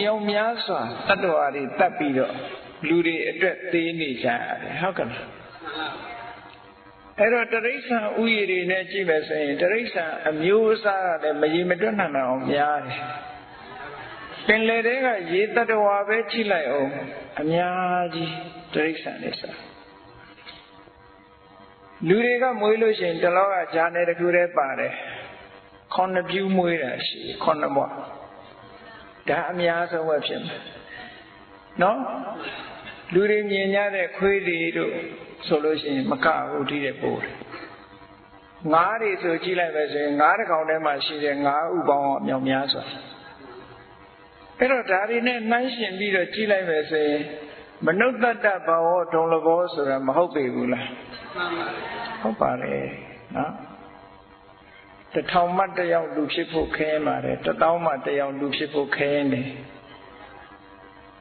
မြောင်များစွာတတ္တဝါတွေတတ်ပြီးတော့လူတွေအတွက်သေးနေကြရတယ်ဟုတ်ကဲ့လားအဲ့တော့တရိษံဥယျာဉ်တွေနဲ့ကြည့်မယ်ဆိုရင်တရိษံအမျိုးအစားကလည်းမရေမတွက်နိုင်အောင်များတယ်ပင်လေတွေကရေတတ္တဝါပဲကြည့်လိုက်အောင်အများကြီးတရိษံတွေစားလူတွေကမွေးလို့ရှိရင်တလောကဂျာနယ်တစ်ခုတည်းပါတယ်ခုနှစ်ပြူးမွေးတာရှိခုနှစ်ဘွား ဒါအများဆုံးပဲဖြစ်မယ်နော်လူတွေမြင်ကြတဲ့ခွေးတွေတို့ဆိုလို့ရှိရင်မကဘူးဒီတဲ့ပို့တယ်ငါးတွေဆိုကြည့်လိုက်ပဲဆိုရင်ငါးတစ်ကောင်ထဲမှာရှိတဲ့ငါးဥပေါင်းအမြောက်များစွာအဲ့တော့ဒါတွေနဲ့နှိုင်းရှင်ပြီးတော့ကြည့်လိုက်ပဲဆိုရင်မနုဿတ္တဘာဝဒုံလဘောဆိုတာမဟုတ်ပေဘူးလားဟုတ်ပါတယ်နော် တထောင်မှတယောက်လူဖြစ်ဖို့ခဲရင်ပါတယ်တသောင်းမှတယောက်လူဖြစ်ဖို့ခဲရင်တယ်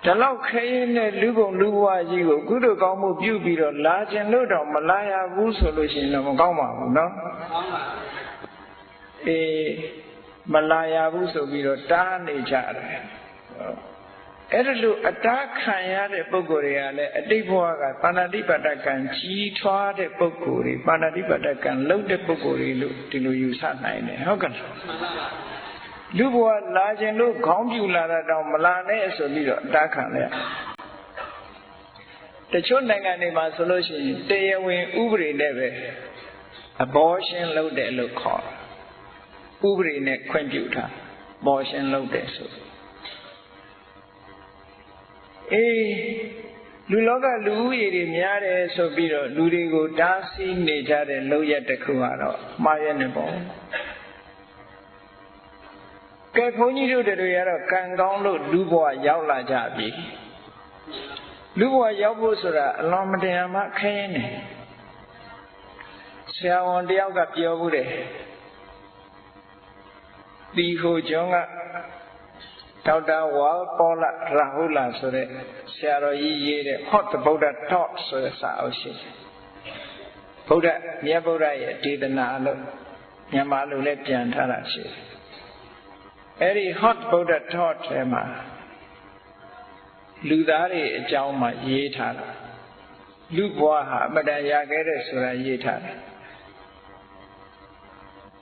ဒါလောက်ခဲရင်တဲ့လူပုံလူဘဝကြီးကိုကုသိုလ်ကောင်းမှုပြုပြီးတော့လာခြင်းလို့တော့မလာရဘူးဆိုလို့ရှိရင်တော့မကောင်းပါဘူးနော်အေးမလာရဘူးဆိုပြီးတော့တားနေကြတယ် အဲ့ဒါလို့အတားခံရတဲ့ပုံကိုယ်တွေကလည်းအတိတ်ဘဝကပါဏာတိပါဒကံကြီးထွားတဲ့ပုံကိုယ်တွေပါဏာတိပါဒကံလှုပ်တဲ့ပုံကိုယ်တွေလို့ဒီလိုယူဆနိုင်တယ်ဟုတ်ကဲ့လူဘဝလာခြင်းလို့ခေါင်းပြူလာတာတောင်မလာနဲ့ဆိုပြီးတော့အတားခံလိုက်တချို့နိုင်ငံတွေမှာဆိုလို့ရှိရင်တရားဝင်ဥပဒေနဲ့ပဲအဘောရှင်လုပ်တယ်လို့ခေါ်ဥပဒေနဲ့ခွင့်ပြုထားဘောရှင်လုပ်တယ်ဆို အေးလူလောကလူဦးရေတွေများတယ်ဆိုပြီးတော့လူတွေကိုတားဆီးနေကြတဲ့လောက်ရက်တစ်ခုကတော့မှားရနေပေါ့ကဲဘုန်းကြီးတို့တွေကတော့ကံကောင်းလို့လူဘဝရောက်လာကြပြီလူဘဝရောက်ဖို့ဆိုတာအလွန်မတရားမှခင်းနေဆရာဝန်တယောက်ကပြောဘူးတယ်ဒီဟိုကျောင်းက ဒေါက်တာဝါပေါ်လာရာဟုလာဆိုတဲ့ဆရာတော်ကြီးရေးတဲ့ Hot the Buddha Talk ဆိုတဲ့စာအုပ်ရှိတယ်။ဗုဒ္ဓမြတ်ဗုဒ္ဓရဲ့ဒေသနာလို့မြန်မာလိုလည်းပြန်ထားတာရှိတယ်။အဲဒီ Hot Buddha Talk ထဲမှာလူသားတွေအကြောင်းမှရေးထားတာ။လူဘဝဟာအမတန်ရခဲ့တဲ့ဆိုတာရေးထားတယ်။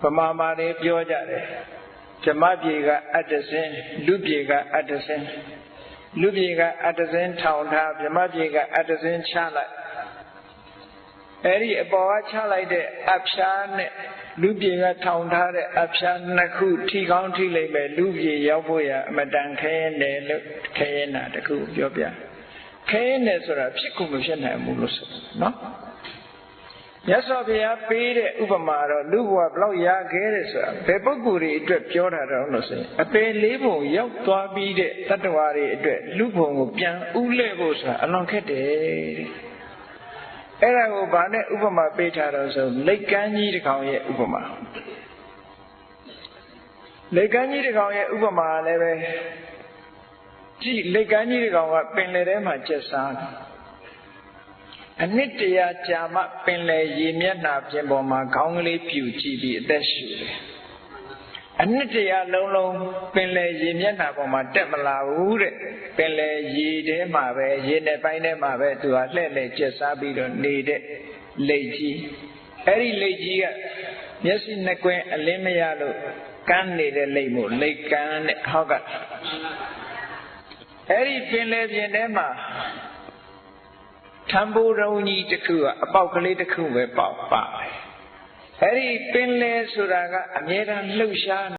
ဗမာမာတွေပြောကြတယ်။ ဓမ္မပြေကအတ္တစင်လူပြေကအတ္တစင်လူပြေကအတ္တစင်ထောင်ထားဓမ္မပြေကအတ္တစင်ချလိုက်အဲ့ဒီအပေါ်ကချလိုက်တဲ့အဖျားနဲ့လူပြေကထောင်ထားတဲ့အဖျားနှစ်ခုထိကောင်းထိလိုက်ပဲလူပြေရောက်ဖို့ရအမတန်ခဲတယ်လို့ခဲရင်တာတခုပြောပြခဲရင်တယ်ဆိုတာဖြစ်ကုန်မဖြစ်နိုင်ဘူးလို့ဆိုနော် မြတ်စွာဘုရားပေးတဲ့ဥပမာတော့လူဘဝဘလောက်ရခဲ့တယ်ဆိုတာဘယ်ပုဂ္ဂိုလ်တွေအတွက်ပြောတာတော့လို့ဆိုရင်အပေလေးပုံရောက်သွားပြီးတဲ့တတ္တဝါတွေအတွက်လူဘုံကိုပြန်ဥလဲဖို့ဆိုတာအလွန်ခက်တယ်တဲ့အဲ့ဒါကိုဗာနဲ့ဥပမာပေးထားတော့ဆိုလက်ကမ်းကြီးတစ်ကောင်ရဲ့ဥပမာလက်ကမ်းကြီးတစ်ကောင်ရဲ့ဥပမာလည်းပဲကြည့်လက်ကမ်းကြီးတစ်ကောင်ကပင်လယ်ထဲမှာကျက်စားတယ် အနှစ်တရာကြာမှပင်လေရေမျက်နှာပြင်ပေါ်မှာခေါင်းကလေးပြူကြည့်ပြီးအသက်ရှူတယ်။အနှစ်တရာလုံးလုံးပင်လေရေမျက်နှာပေါ်မှာတက်မလာဘူးတဲ့။ပင်လေရေထဲမှာပဲရေနဲ့ပိုင်းထဲမှာပဲသူကလှဲ့လှဲ့ကျက်စားပြီးတော့နေတဲ့လိတ်ကြီး။အဲ့ဒီလိတ်ကြီးကမျက်စိနှစ်ကွင်းအလင်းမရလို့ကန်းနေတဲ့လိတ်မို့လိတ်ကန်းတဲ့ဟုတ်ကဲ့။အဲ့ဒီပင်လေပြင်ထဲမှာ ထံပိုးရုံကြီးတစ်ခုကအပေါက်ကလေးတစ်ခုပဲပေါက်ပါတယ်။အဲ့ဒီပင်လေဆိုတာကအမြဲတမ်းလှုပ်ရှား